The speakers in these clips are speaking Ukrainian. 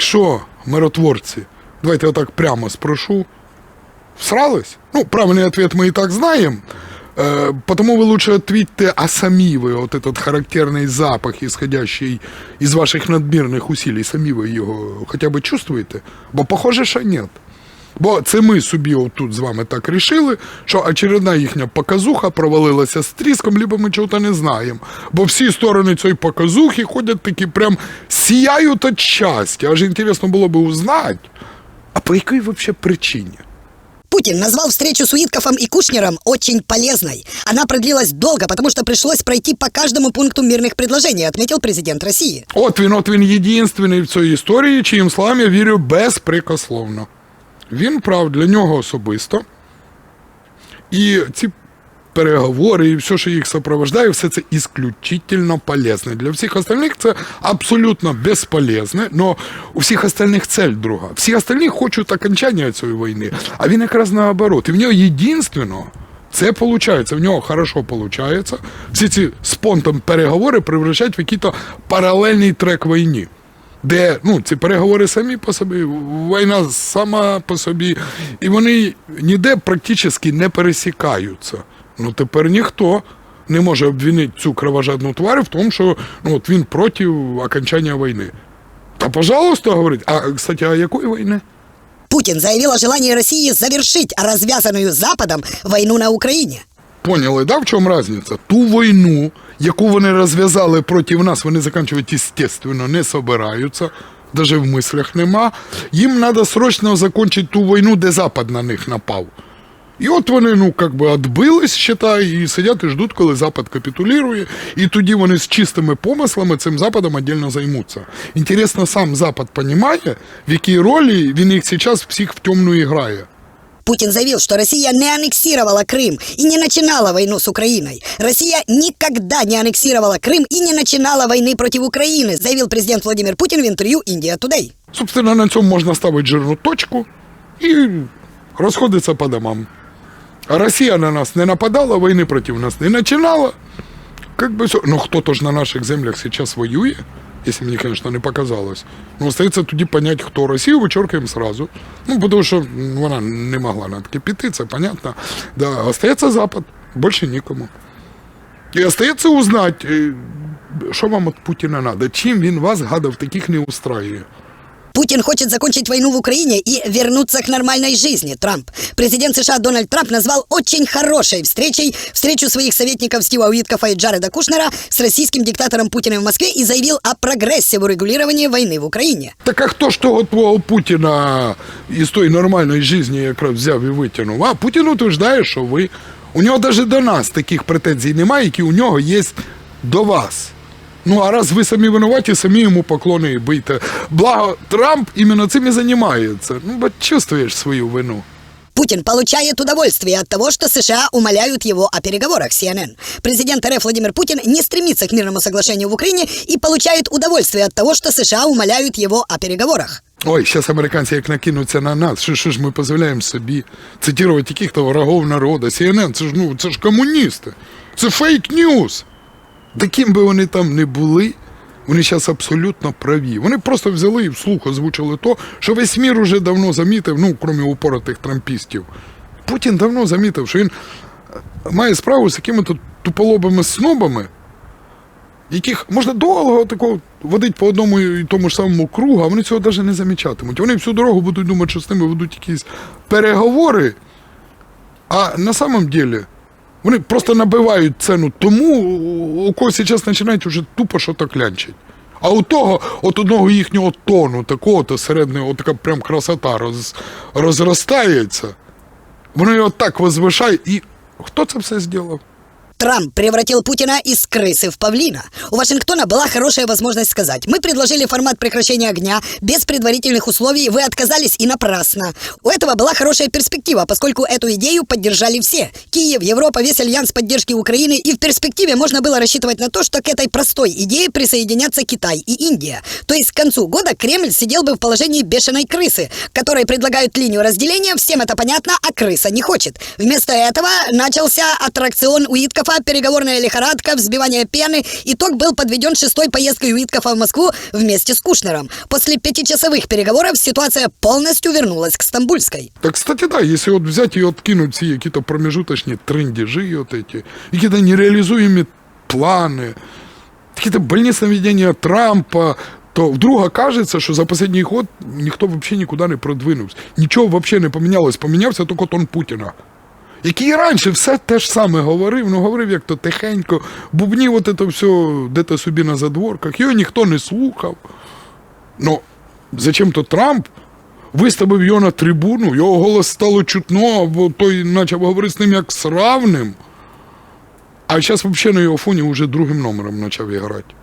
Так що, миротворці, давайте я так прямо спрошу. Всрались? Ну, правильный ответ мы и так знаем. Э, потому вы лучше ответьте, а сами вы, вот этот характерный запах, исходящий из ваших надмірних усилий, самі ви його хоча б чувствуєте? Бо похоже, що ні. Бо це ми собі тут з вами так рішили, що очередна їхня показуха провалилася з тріском, либо ми чого-то не знаємо. Бо всі сторони цієї показухи ходять такі прям сіяють від щастя. Аж інтересно було би узнати, а по якій взагалі причині? Путин назвал встречу с Уиткофом и Кушнером очень полезной. Она продлилась долго, потому что пришлось пройти по каждому пункту мирных предложений, отметил президент России. От він, от він єдинственний в цій історії, чиїм словам я вірю безпрекословно. Він прав для нього особисто. І ці переговори і все, що їх сопровождає, все це исключительно полезне. Для всіх остальних це абсолютно безполезне, але у всіх остальних цель друга. Всі остальні хочуть окончання цієї війни, а він якраз наоборот. І в нього єдинственно це виходить, в нього хорошо виходить. Всі ці з понтом переговори превращають в якийсь паралельний трек війни. Де ну, ці переговори самі по собі, війна сама по собі, і вони ніде практично не пересікаються. Ну тепер ніхто не може обвинити цю кровожадну тварь в тому, що ну, от він проти окончання війни. Та, пожалуйста, говорить, а кстати, а якої війни? Путин заявил о желании России завершить развязанную Западом войну на Украине. Поняли, да, в чому різниця? Ту війну, яку вони розв'язали проти нас, вони закінчувати, естественно, не собираються. Даже в мислях нема. Їм треба срочно закінчити ту війну, де Запад на них напав. І от вони, ну, как би, відбились, считай, і сидять і ждуть, коли Запад капітулює, і тоді вони з чистими помислами цим Западом віддільно займуться. Інтересно, сам Запад розуміє, в якій ролі він їх зараз всіх в темну грає. Путин заявил, что Россия не аннексировала Крым и не начинала войну с Украиной. Россия никогда не аннексировала Крым и не начинала войны против Украины, заявил президент Владимир Путин в интервью India Today. Собственно, на цьому можна ставити жирну точку і розходитися по домам. А Росія на нас не нападала, війни проти нас не починала. Как бы все. Ну хто-то ж на наших землях сейчас воює, Если мені, конечно, не показалось. Ну, остається тоді понять, хто Росію вичоркуємо сразу. Ну, тому що вона не могла на таке піти, це понятно. Да, остається Запад, більше нікому. І остається узнать, е, що вам від Путіна треба, чим він вас, гадав, таких не устраює. Путин хочет закончить войну в Украине и вернуться к нормальной жизни, Трамп. Президент США Дональд Трамп назвал очень хорошей встречей встречу своих советников Стива Уиткофа и Джареда Кушнера с российским диктатором Путиным в Москве и заявил о прогрессе в урегулировании войны в Украине. Так а хто ж того твого Путіна із тої нормальної житті якраз взяв і витягнув? А Путін утверждає, що ви. У нього навіть до нас таких претензій немає, які у нього є до вас. Ну, а раз ви самі винуваті, самі йому поклони і бийте. Благо, Трамп іменно цим і займається. Ну, бо чувствуєш свою вину. Путин получает удовольствие от того, что США умоляют его о переговорах CNN. Президент РФ Владимир Путин не стремится к мирному соглашению в Украине и получает удовольствие от того, что США умоляют его о переговорах. Ой, зараз американці як накинуться на нас, що, що ж ми дозволяємо собі цитувати яких-то врагов народу. CNN, це ж ну це ж комуністи. Це фейк-ньюс. Таким би вони там не були, вони зараз абсолютно праві. Вони просто взяли і вслух озвучили то, що весь мір уже давно замітив, ну, крім упоротих трампістів. Путін давно замітив, що він е, має справу з якими-то туполобими снобами, яких можна довго такого водити по одному і тому ж самому кругу, а вони цього навіть не замічатимуть. Вони всю дорогу будуть думати, що з ними ведуть якісь переговори, а на самом деле вони просто набивають ціну тому, у кого зараз починають вже тупо що то клянчить. А у того, от одного їхнього тону, такого то середнього, така прям красота роз, розростається. Вони його так возвишають. І хто це все зробив? Трамп превратил Путина из крысы в павлина. У Вашингтона была хорошая возможность сказать, мы предложили формат прекращения огня без предварительных условий, вы отказались и напрасно. У этого была хорошая перспектива, поскольку эту идею поддержали все. Киев, Европа, весь альянс поддержки Украины, и в перспективе можно было рассчитывать на то, что к этой простой идее присоединятся Китай и Индия. То есть к концу года Кремль сидел бы в положении бешеной крысы, которой предлагают линию разделения, всем это понятно, а крыса не хочет. Вместо этого начался аттракцион Уиткофа Уиткофа, переговорная лихорадка, взбивание пены. Итог был подведен шестой поездкой Уиткофа в Москву вместе с Кушнером. После пятичасовых переговоров ситуация полностью вернулась к стамбульской. Так, кстати, да, если вот взять и откинуть все какие-то промежуточные трендежи вот эти, какие-то нереализуемые планы, какие-то больничные наведения Трампа, то вдруг окажется, що за останній год ніхто взагалі нікуди не продвинувся. Нічого взагалі не помінялось, помінявся тільки тон Путіна. Який і раніше все те ж саме говорив, ну говорив як то тихенько, бубнів от це все де-то собі на задворках, його ніхто не слухав. Ну, зачем то Трамп виставив його на трибуну, його голос стало чутно, бо той почав говорити з ним як з равним. А зараз взагалі на його фоні вже другим номером почав грати.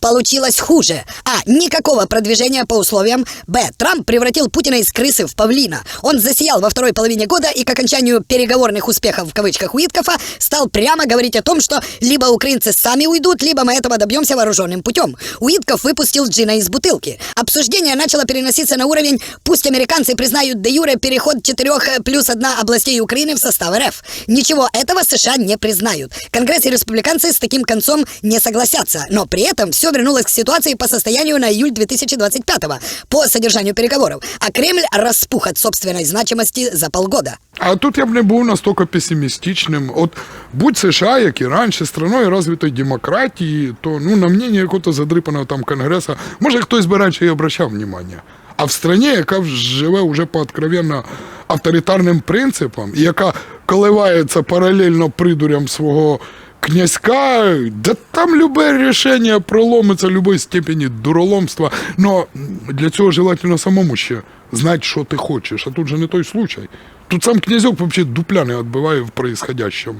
Получилось хуже. А. Никакого продвижения по условиям. Б. Трамп превратил Путина из крысы в павлина. Он засиял во второй половине года и к окончанию переговорных успехов в кавычках Уиткофа стал прямо говорить о том, что либо украинцы сами уйдут, либо мы этого добьемся вооруженным путем. Уитков выпустил джина из бутылки. Обсуждение начало переноситься на уровень «пусть американцы признают де юре переход четырех плюс одна областей Украины в состав РФ». Ничего этого США не признают. Конгресс и республиканцы с таким концом не согласятся. Но при этом все вернулось к ситуации по состоянию на июль 2025 по содержанию переговоров. А Кремль распух от собственной значимости за полгода. А тут я б не був настільки песимістичним. От будь США, як і раніше, страною розвитої демократії, то ну, на мнення якого-то задрипаного там конгреса, може хтось би раніше і обращав внимання. А в страні, яка вже живе уже по откровенно авторитарним принципам, і яка коливається паралельно придурям свого князька, да там любе рішення проломиться любої степені дуроломства. Но для цього желательно самому ще знати, що ти хочеш. А тут же не той случай. Тут сам князьок взагалі дупля відбиває в происходящем.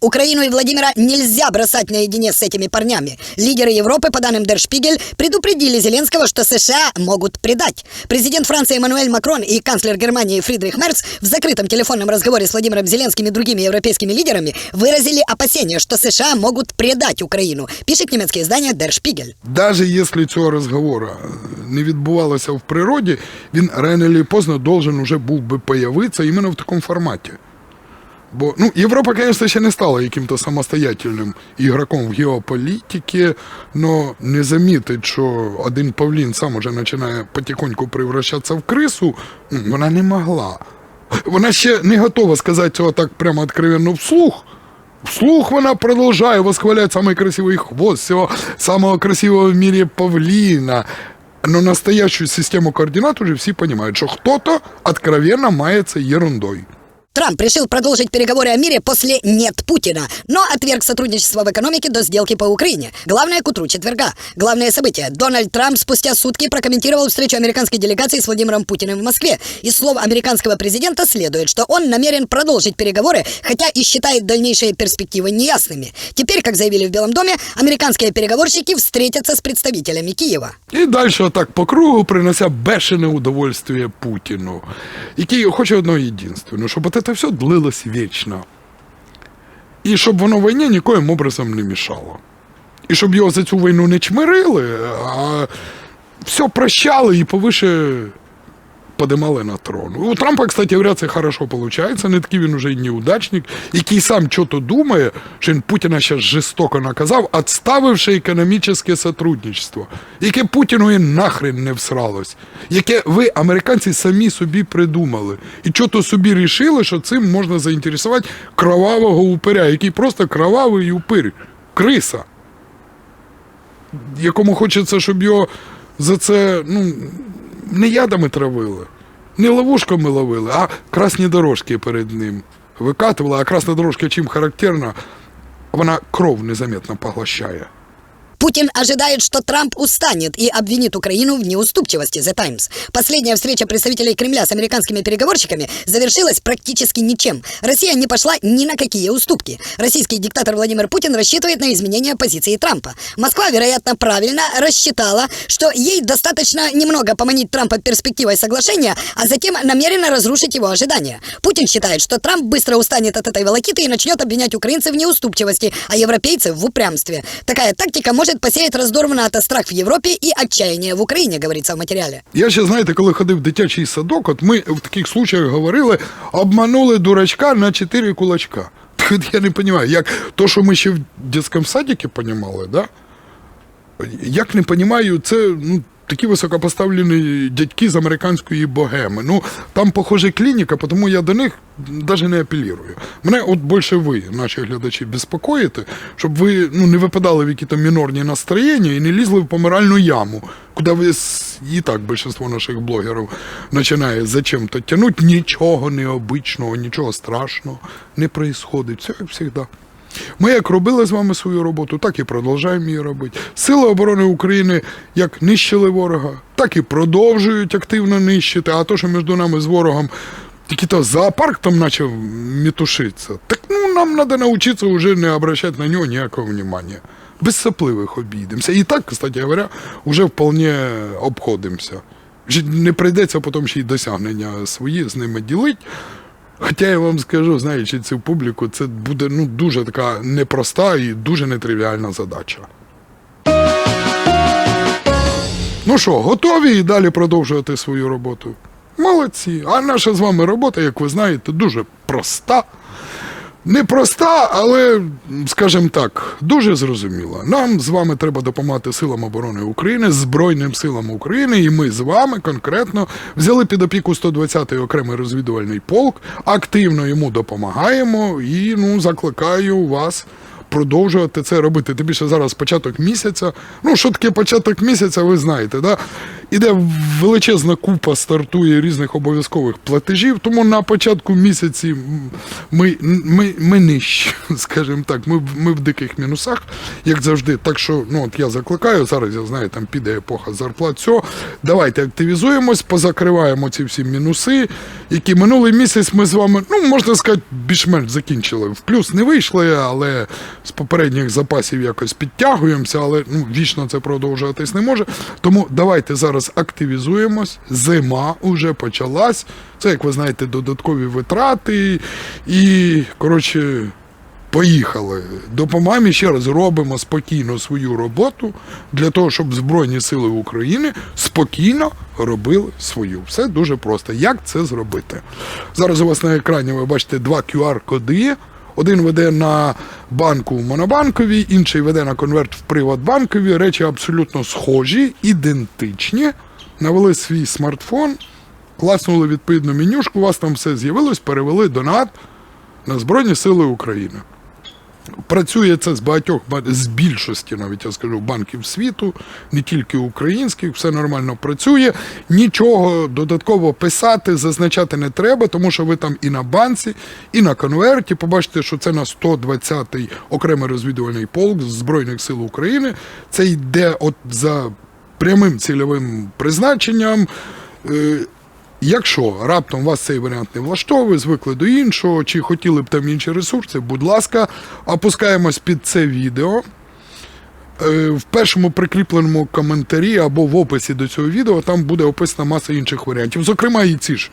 Украину и Владимира нельзя бросать наедине с этими парнями. Лидеры Европы, по данным Der Spiegel, предупредили Зеленского, что США могут предать. Президент Франции Эммануэль Макрон и канцлер Германии Фридрих Мерц в закрытом телефонном разговоре с Владимиром Зеленским и другими европейскими лидерами выразили опасения, что США могут предать Украину, пишет немецкое издание Der Spiegel. Даже якщо цього розговору е, не відбувалося в природі, він рано чи поздно должен уже був би появитися іменно в такому форматі. Бо ну, Європа, звісно, ще не стала яким-то самостоятельним ігроком в геополітиці, але не замітить, що один павлін сам уже починає потихоньку превращатися в крису, ну, вона не могла. Вона ще не готова сказати цього так прямо откровенно вслух. Вслух вона продолжає восхвалять самый красивый хвост всего самого красивого в мире павлина. Но настоящую систему координат уже все понимают, что кто-то откровенно мается ерундой. Трамп решил продолжить переговоры о мире после «нет Путина», но отверг сотрудничество в экономике до сделки по Украине. Главное к утру четверга. Главное событие. Дональд Трамп спустя сутки прокомментировал встречу американской делегации с Владимиром Путиным в Москве. Из слов американского президента следует, что он намерен продолжить переговоры, хотя и считает дальнейшие перспективы неясными. Теперь, как заявили в Белом доме, американские переговорщики встретятся с представителями Киева. І далі отак по кругу принося бешене удовольствие Путіну, який хоче одного єдинственного, щоб це все длилось вічно. І щоб воно війні нікоїм образом не мішало. І щоб його за цю війну не чмирили, а все прощали і повише подимали на трон. У Трампа, кстати говоря, це хорошо виходить. Не такий він уже і неудачник, який сам чого-то думає, що він Путіна зараз жорстоко наказав, відставивши економічне сотрудничество, яке Путіну і нахрен не всралось, яке ви, американці, самі собі придумали. І чого-то собі рішили, що цим можна заінтересувати кровавого упиря, який просто кровавий упир, криса якому хочеться, щоб його за це ну, не ядами травили, не ловушками ловили, а красні дорожки перед ним викатували. А красна дорожка чим характерна, вона кров незаметно поглощає. Путин ожидает, что Трамп устанет и обвинит Украину в неуступчивости The Times. Последняя встреча представителей Кремля с американскими переговорщиками завершилась практически ничем. Россия не пошла ни на какие уступки. Российский диктатор Владимир Путин рассчитывает на изменение позиции Трампа. Москва, вероятно, правильно рассчитала, что ей достаточно немного поманить Трампа перспективой соглашения, а затем намеренно разрушить его ожидания. Путин считает, что Трамп быстро устанет от этой волокиты и начнет обвинять украинцев в неуступчивости, а европейцев в упрямстве. Такая тактика может посеять раздор в НАТО, страх в Европе и отчаяние в Украине, говорится в материале. Я ще, знаєте, коли ходив в дитячий садок, от ми в таких случаях говорили, обманули дурачка на чотири кулачка. Так я не розумію, як то, що ми ще в дитячому садіку розуміли, да? як не розумію, це ну, такі високопоставлені дядьки з американської богеми. Ну, там, похоже, клініка, тому я до них навіть не апелірую. Мене от більше ви, наші глядачі, безпокоїте, щоб ви ну, не випадали в які там мінорні настроєння і не лізли в помиральну яму, куди ви і так більшість наших блогерів починає зачем-то тянуть. Нічого необичного, нічого страшного не происходить. Все як завжди. Ми як робили з вами свою роботу, так і продовжуємо її робити. Сили оборони України як нищили ворога, так і продовжують активно нищити. А то, що між нами з ворогом такий то зоопарк там почав мітушитися, так ну нам треба навчитися вже не обращати на нього ніякого внимання. Без сопливих обійдемося. І так, кстати говоря, вже вполне обходимося. Не прийдеться потім ще й досягнення свої з ними ділити. Хоча я вам скажу, знаючи цю публіку, це буде ну, дуже така непроста і дуже нетривіальна задача. Ну що, готові і далі продовжувати свою роботу? Молодці. А наша з вами робота, як ви знаєте, дуже проста. Непроста, але, скажімо так, дуже зрозуміла. Нам з вами треба допомагати силам оборони України, Збройним силам України, і ми з вами конкретно взяли під опіку 120-й окремий розвідувальний полк, активно йому допомагаємо і ну, закликаю вас. Продовжувати це робити. Тим більше зараз початок місяця. Ну, що таке початок місяця, ви знаєте, да? Іде величезна купа стартує різних обов'язкових платежів, тому на початку місяці ми, ми, ми нижчі, скажімо так, ми, ми в диких мінусах, як завжди. Так що, ну от я закликаю, зараз я знаю, там піде епоха зарплат. Все, давайте активізуємось, позакриваємо ці всі мінуси, які минулий місяць ми з вами, ну можна сказати, більш-менш закінчили. В плюс не вийшли, але з попередніх запасів якось підтягуємося, але ну, вічно це продовжуватись не може. Тому давайте зараз активізуємось. Зима вже почалась. Це, як ви знаєте, додаткові витрати. І, коротше, поїхали. Допомагаємо ще раз робимо спокійно свою роботу для того, щоб Збройні Сили України спокійно робили свою. Все дуже просто. Як це зробити? Зараз у вас на екрані ви бачите два QR-коди. Один веде на банку в Монобанковій, інший веде на конверт в Приватбанкові. Речі абсолютно схожі, ідентичні. Навели свій смартфон, класнули відповідну менюшку, у вас там все з'явилось, перевели донат на Збройні Сили України. Працює це з багатьох ба- з більшості, навіть я скажу, банків світу, не тільки українських, все нормально працює. Нічого додатково писати, зазначати не треба, тому що ви там і на банці, і на конверті. Побачите, що це на 120-й окремий розвідувальний полк Збройних сил України. Це йде от за прямим цільовим призначенням. Якщо раптом вас цей варіант не влаштовує, звикли до іншого, чи хотіли б там інші ресурси, будь ласка, опускаємось під це відео. Е, В першому прикріпленому коментарі або в описі до цього відео там буде описана маса інших варіантів. Зокрема, і ці ж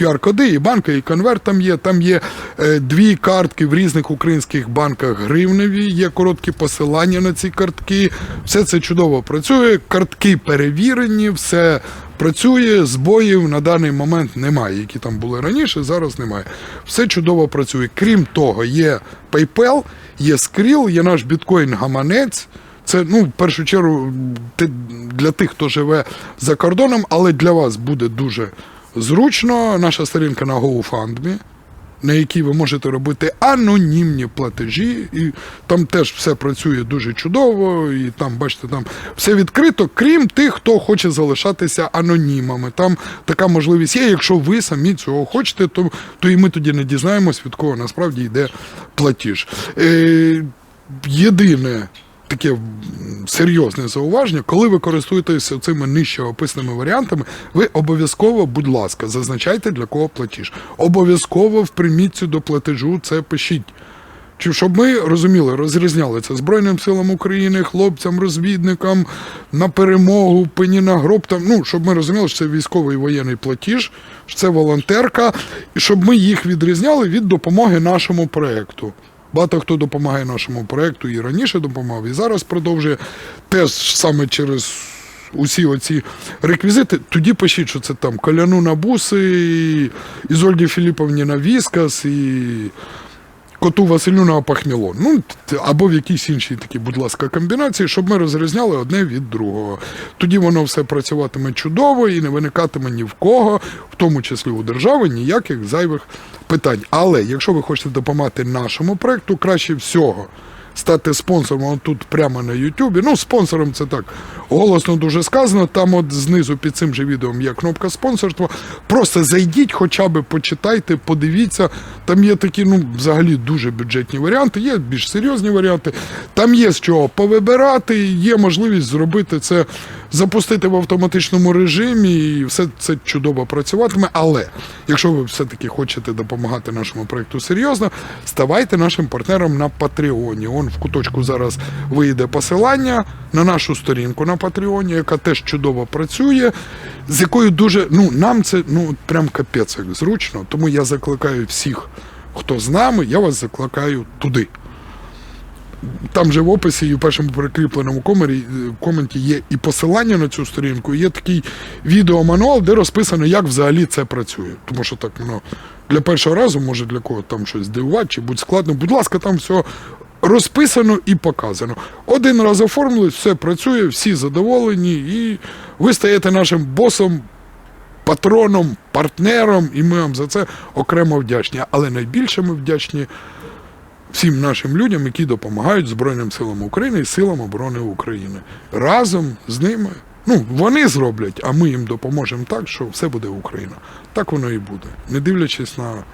QR-коди, і банка, і конверт там є. Там є е, дві картки в різних українських банках гривневі, є короткі посилання на ці картки. Все це чудово працює. Картки перевірені, все працює, збоїв на даний момент немає, які там були раніше, зараз немає. Все чудово працює. Крім того, є PayPal, є Skrill, є наш біткоін-гаманець. Це ну, в першу чергу для тих, хто живе за кордоном, але для вас буде дуже зручно. Наша сторінка на GoFundMe, на якій ви можете робити анонімні платежі, і там теж все працює дуже чудово, і там, бачите, там все відкрито, крім тих, хто хоче залишатися анонімами. Там така можливість є. Якщо ви самі цього хочете, то, то і ми тоді не дізнаємось, від кого насправді йде платіж. Е, єдине таке серйозне зауваження, коли ви користуєтеся цими нижче описаними варіантами, ви обов'язково, будь ласка, зазначайте для кого платіж. Обов'язково в примітці до платежу це пишіть. Чи щоб ми розуміли, розрізняли це Збройним силам України, хлопцям, розвідникам на перемогу, пені на гроб. Там, ну, щоб ми розуміли, що це військовий воєнний платіж, що це волонтерка, і щоб ми їх відрізняли від допомоги нашому проекту. Багато хто допомагає нашому проєкту і раніше допомагав, і зараз продовжує теж саме через усі оці реквізити. Тоді пишіть, що це там Коляну на буси, Ізольді Філіповні на віскас, і коту Василю на пахмілон. Ну, або в якійсь іншій такі, будь ласка, комбінації, щоб ми розрізняли одне від другого. Тоді воно все працюватиме чудово і не виникатиме ні в кого, в тому числі у держави, ніяких зайвих питань. Але якщо ви хочете допомагати нашому проекту, краще всього. Стати спонсором от тут прямо на Ютубі. Ну, спонсором це так голосно дуже сказано. Там от знизу під цим же відео є кнопка спонсорства. Просто зайдіть, хоча б почитайте, подивіться. Там є такі, ну, взагалі дуже бюджетні варіанти, є більш серйозні варіанти. Там є з чого повибирати, є можливість зробити це, запустити в автоматичному режимі, і все це чудово працюватиме. Але якщо ви все-таки хочете допомагати нашому проекту серйозно, ставайте нашим партнером на Патреоні. Он в куточку зараз вийде посилання на нашу сторінку на Патреоні, яка теж чудово працює, з якою дуже ну нам це ну прям капець як зручно. Тому я закликаю всіх, хто з нами, я вас закликаю туди. Там же в описі і в першому прикріпленому комері, е, коменті є і посилання на цю сторінку, і є такий відеомануал, де розписано, як взагалі це працює. Тому що так воно для першого разу може для кого там щось здивувати чи будь складно. Будь ласка, там все розписано і показано. Один раз оформили, все працює, всі задоволені, і ви стаєте нашим босом, патроном, партнером, і ми вам за це окремо вдячні. Але найбільше ми вдячні всім нашим людям, які допомагають Збройним силам України і силам оборони України. Разом з ними. Ну, вони зроблять, а ми їм допоможемо так, що все буде Україна. Так воно і буде, не дивлячись на.